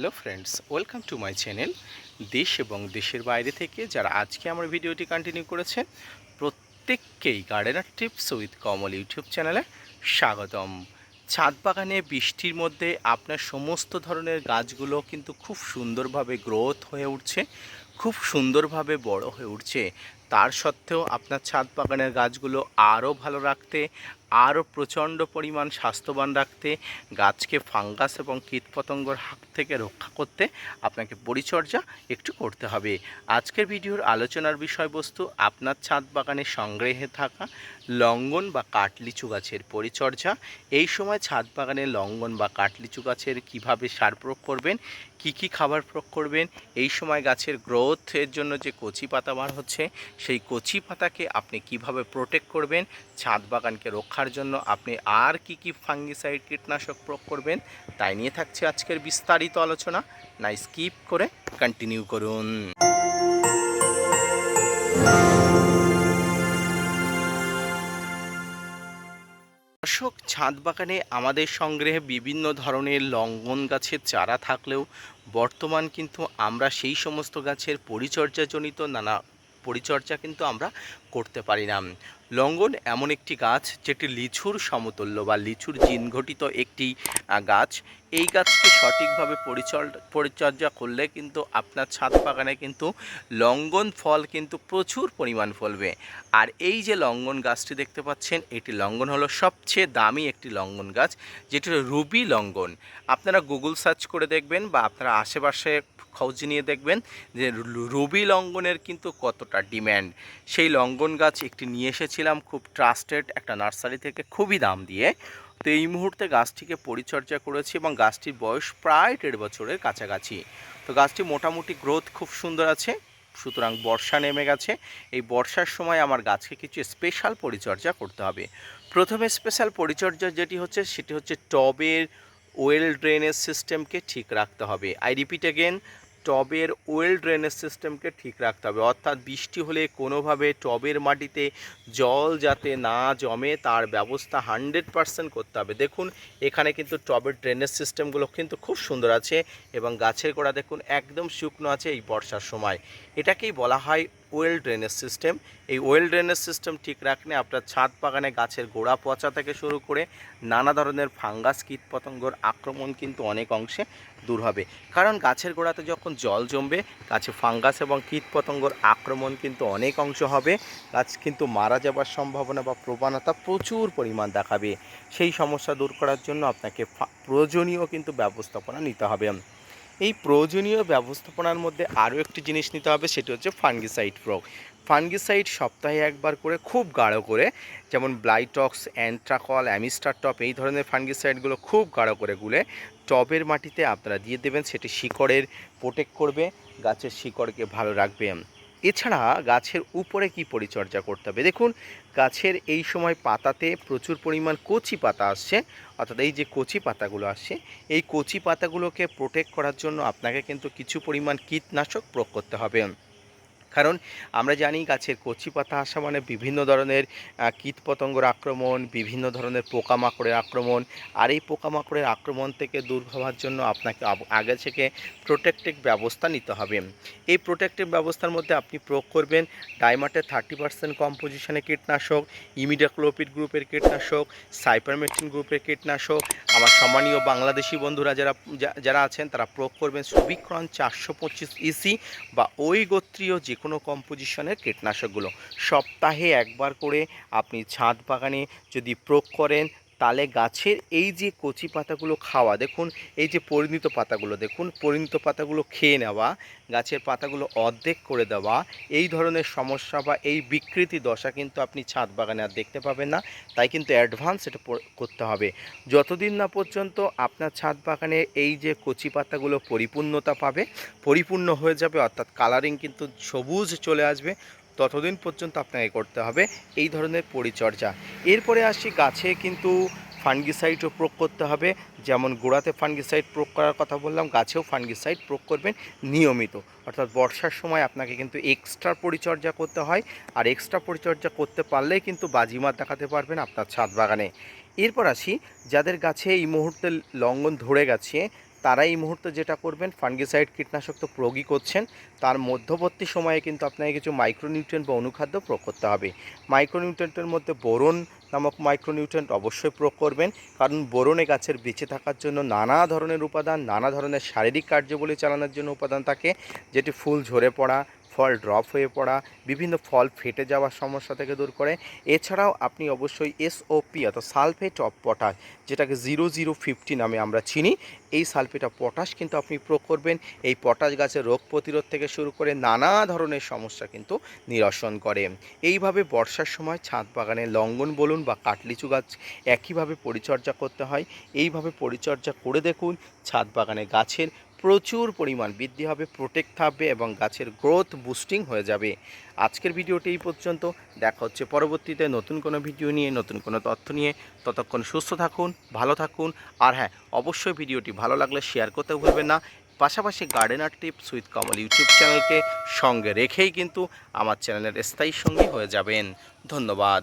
Hello friends, welcome to my channel দেশ এবং দেশের বাইরে থেকে যারা আজকে আমার ভিডিওটি কন্টিনিউ করেছেন, প্রত্যেককেই gardener tips with Kamal YouTube চ্যানেলে স্বাগতম। ছাদ বাগানে বৃষ্টির মধ্যে আপনার সমস্ত ধরনের গাছগুলো কিন্তু খুব সুন্দরভাবে গ্রোথ হয়ে উঠছে, খুব সুন্দরভাবে বড় হয়ে উঠছে। তার সত্ত্বেও আপনার ছাদ বাগানের গাছগুলো আরও ভালো রাখতে আরও প্রচণ্ড পরিমাণ স্বাস্থ্যবান রাখতে, গাছকে ফাঙ্গাস এবং কীটপতঙ্গর হাত থেকে রক্ষা করতে আপনাকে পরিচর্যা একটু করতে হবে। আজকের ভিডিওর আলোচনার বিষয়বস্তু আপনার ছাদ বাগানে সংগ্রহে থাকা লঙ্গন বা কাঠলিচু গাছের পরিচর্যা। এই সময় ছাদ বাগানে লঙ্গন বা কাঠলিচু গাছের কীভাবে সার প্রয়োগ করবেন, কি কি খাবার প্রয়োগ করবেন, এই সময় গাছের গ্রোথের জন্য যে কচি পাতা বার হচ্ছে, সেই কচি পাতাকে আপনি কীভাবে প্রোটেক্ট করবেন, ছাদ বাগানকে রক্ষার জন্য আপনি আর কি কি ফাঙ্গিসাইড কীটনাশক প্রয়োগ করবেন, তাই নিয়ে থাকছে আজকের বিস্তারিত আলোচনা। না স্কিপ করে কন্টিনিউ করুন। দর্শক ছাদ বাগানে আমাদের সংগ্রহে বিভিন্ন ধরনের লঙ্ঘন গাছের চারা থাকলেও বর্তমান কিন্তু আমরা সেই সমস্ত গাছের পরিচর্যাজনিত নানা পরিচর্যা কিন্তু আমরা করতে পারি না। লঙ্ঘন এমন একটি গাছ যেটি লিচুর সমতুল্য বা লিচুর জিন ঘটিত একটি গাছ। এই গাছকে সঠিকভাবে পরিচর পরিচর্যা করলে কিন্তু আপনার ছাদ বাগানে কিন্তু লঙ্গন ফল কিন্তু প্রচুর পরিমাণ ফলবে। আর এই যে লঙ্গন গাছটি দেখতে পাচ্ছেন, এটি লঙ্গন হলো সবচেয়ে দামি একটি লঙ্গন গাছ, যেটি রুবি লঙ্গন। আপনারা গুগল সার্চ করে দেখবেন বা আপনারা আশেপাশে খোঁজ নিয়ে দেখবেন যে রুবি লঙ্গনের কিন্তু কতটা ডিম্যান্ড। সেই লঙ্গন গাছ একটি নিয়ে এসেছিলাম খুব ট্রাস্টেড একটা নার্সারি থেকে খুবই দাম দিয়ে। তো এই মুহূর্তে গাছটিকে পরিচর্যা করেছি এবং গাছটির বয়স প্রায় দেড় বছরের কাছাকাছি। তো গাছটি মোটামুটি গ্রোথ খুব সুন্দর আছে, সুতরাং বর্ষা নেমে গেছে। এই বর্ষার সময় আমার গাছকে কিছু স্পেশাল পরিচর্যা করতে হবে। প্রথমে স্পেশাল পরিচর্যা যেটি হচ্ছে, সেটি হচ্ছে টবের ওয়েল ড্রেনেজ সিস্টেমকে ঠিক রাখতে হবে। আই রিপিট এগেন টবের ওয়েল ড্রেনেজ সিস্টেমকে ঠিক রাখতে হবে। অর্থাৎ বৃষ্টি হলে কোনোভাবে টবের মাটিতে জল যাতে না জমে, তার ব্যবস্থা হান্ড্রেড পারসেন্ট করতে হবে। দেখুন, এখানে কিন্তু টবের ড্রেনেজ সিস্টেমগুলো কিন্তু খুব সুন্দর আছে এবং গাছের গোড়া দেখুন একদম শুকনো আছে এই বর্ষার সময়। এটাকেই বলা হয় ওয়েল ড্রেনেজ সিস্টেম। এই ওয়েল ড্রেনেজ সিস্টেম ঠিক রাখলে আপনার ছাদ বাগানে গাছের গোড়া পচা থেকে শুরু করে নানা ধরনের ফাঙ্গাস, কীটপতঙ্গর আক্রমণ কিন্তু অনেক অংশে দূর হবে। কারণ গাছের গোড়াতে যখন জল জমবে, গাছে ফাঙ্গাস এবং কীটপতঙ্গর আক্রমণ কিন্তু অনেক অংশ হবে। গাছ কিন্তু মারা যাবার সম্ভাবনা বা প্রবণতা প্রচুর পরিমাণ দেখাবে। সেই সমস্যা দূর করার জন্য আপনাকে প্রয়োজনীয় কিন্তু ব্যবস্থাপনা নিতে হবে। এই প্রয়োজনীয় ব্যবস্থাপনার মধ্যে আরও একটি জিনিস নিতে হবে, সেটি হচ্ছে ফাঙ্গিসাইড প্রয়োগ। ফাঙ্গিসাইড সপ্তাহে একবার করে খুব গাঢ় করে, যেমন ব্লাইটক্স, অ্যান্ট্রাকল টপ, এই ধরনের ফাঙ্গিসাইডগুলো খুব গাঢ় করে গুলে টবের মাটিতে আপনারা দিয়ে দেবেন, সেটি শিকড়ের প্রোটেক্ট করবে, গাছের শিকড়কে ভালো রাখবে। এছাড়া গাছের উপরে কি পরিচর্যা করতে হবে? দেখুন, গাছের এই সময় পাতাতে প্রচুর পরিমাণ কচি পাতা আসছে, অর্থাৎ এই যে কচি পাতাগুলো আসছে, এই কচি পাতাগুলোকে প্রোটেক্ট করার জন্য আপনাকে কিন্তু কিছু পরিমাণ কীটনাশক প্রয়োগ করতে হবে। কারণ আমরা জানি গাছের কচি পাতা আসা মানে বিভিন্ন ধরনের কীটপতঙ্গর আক্রমণ, বিভিন্ন ধরনের পোকামাকড়ের আক্রমণ। আর এই পোকামাকড়ের আক্রমণ থেকে দূর হওয়ার জন্য আপনাকে আগে থেকে প্রোটেক্টিভ ব্যবস্থা নিতে হবে। এই প্রোটেক্টিভ ব্যবস্থার মধ্যে আপনি প্রয়োগ করবেন ডাইমাটের থার্টি পার্সেন্ট কম্পোজিশনের কীটনাশক, ইমিডাক্লোপিড গ্রুপের কীটনাশক সাইপারমেট্রিন গ্রুপের কীটনাশক। আমার সম্মানীয় বাংলাদেশি বন্ধুরা যারা যারা আছেন তারা প্রয়োগ করবেন সুবিক্রণ চারশো পঁচিশ ইসি বা ওই গোত্রীয় যে কোনো কম্পোজিশনের কীটনাশকগুলো। সপ্তাহে একবার করে আপনি ছাদ বাগানে যদি প্রয়োগ করেন তাহলে গাছের এই যে কচি পাতাগুলো খাওয়া, দেখুন, এই যে পরিণত পাতাগুলো, দেখুন, পরিণত পাতাগুলো খেয়ে নেওয়া, গাছের পাতাগুলো অর্ধেক করে দেওয়া, এই ধরনের সমস্যা বা এই বিকৃতি দশা কিন্তু আপনি ছাদ বাগানে আর দেখতে পাবেন না। তাই কিন্তু অ্যাডভান্স এটা করতে হবে। যতদিন না পর্যন্ত আপনার ছাদ বাগানে এই যে কচি পাতাগুলো পরিপূর্ণতা পাবে, পরিপূর্ণ হয়ে যাবে, অর্থাৎ কালারিং কিন্তু সবুজ চলে আসবে ততদিন পর্যন্ত আপনাকে করতে হবে এই ধরনের পরিচর্যা। এরপরে আসি গাছে কিন্তু ফাঙ্গিসাইডও প্রয়োগ করতে হবে। যেমন গোড়াতে ফাঙ্গিসাইড প্রয়োগ করার কথা বললাম, গাছেও ফাঙ্গিসাইড প্রয়োগ করবেন নিয়মিত। অর্থাৎ বর্ষার সময় আপনাকে কিন্তু এক্সট্রা পরিচর্যা করতে হয়। আর এক্সট্রা পরিচর্যা করতে পারলেই কিন্তু বাজিমাত দেখাতে পারবেন আপনার ছাদ বাগানে। এরপর আসি, যাদের গাছে এই মুহূর্তে লঙ্ঘন ধরে গেছে তারা এই মুহূর্তে যেটা করবেন, ফাঙ্গিসাইড কীটনাশক তো প্রয়োগই করছেন, তার মধ্যবর্তী সময়ে কিন্তু আপনাকে কিছু মাইক্রোনিউট্রেন বা অনুখাদ্য প্রয়োগ করতে হবে। মাইক্রোনিউট্রেন্টের মধ্যে বোরন নামক মাইক্রোনিউট্রেন্ট অবশ্যই প্রয়োগ করবেন, কারণ বোরনে গাছের বেঁচে থাকার জন্য নানা ধরনের উপাদান, নানা ধরনের শারীরিক কার্যবলী চালানোর জন্য উপাদান থাকে, যেটি ফুল ঝরে পড়া ফল ড্রপ হয়ে পড়া, বিভিন্ন ফল ফেটে যাওয়ার সমস্যা থেকে দূর করে। এছাড়াও আপনি অবশ্যই এসওপি অর্থাৎ সালফেট অফ পটাশ, যেটাকে জিরো জিরো ফিফটি নামে আমরা চিনি, এই সালফেট অফ পটাশ কিন্তু আপনি প্রয়োগ করবেন। এই পটাশ গাছের রোগ প্রতিরোধ থেকে শুরু করে নানা ধরনের সমস্যা কিন্তু নিরসন করে। এইভাবে বর্ষার সময় ছাদ বাগানে লঙ্ঘন বলুন বা কাটলিচু গাছ একইভাবে পরিচর্যা করতে হয়। এইভাবে পরিচর্যা করে দেখুন, ছাদ বাগানে গাছের প্রচুর পরিমাণ বৃদ্ধি হবে প্রোটেক্ট থাকবে এবং গাছের গ্রোথ বুস্টিং হয়ে যাবে। আজকের ভিডিওটি এই পর্যন্ত। দেখা হচ্ছে পরবর্তীতে নতুন কোনো ভিডিও নিয়ে, নতুন কোনো তথ্য নিয়ে। ততক্ষণ সুস্থ থাকুন, ভালো থাকুন। আর হ্যাঁ অবশ্যই ভিডিওটি ভালো লাগলে শেয়ার করতে ভুলবেন না। পাশাপাশি gardener tips with Kamal YouTube চ্যানেলকে সঙ্গে রেখেই কিন্তু আমার চ্যানেলের স্থায়ী সঙ্গী হয়ে যাবেন। ধন্যবাদ।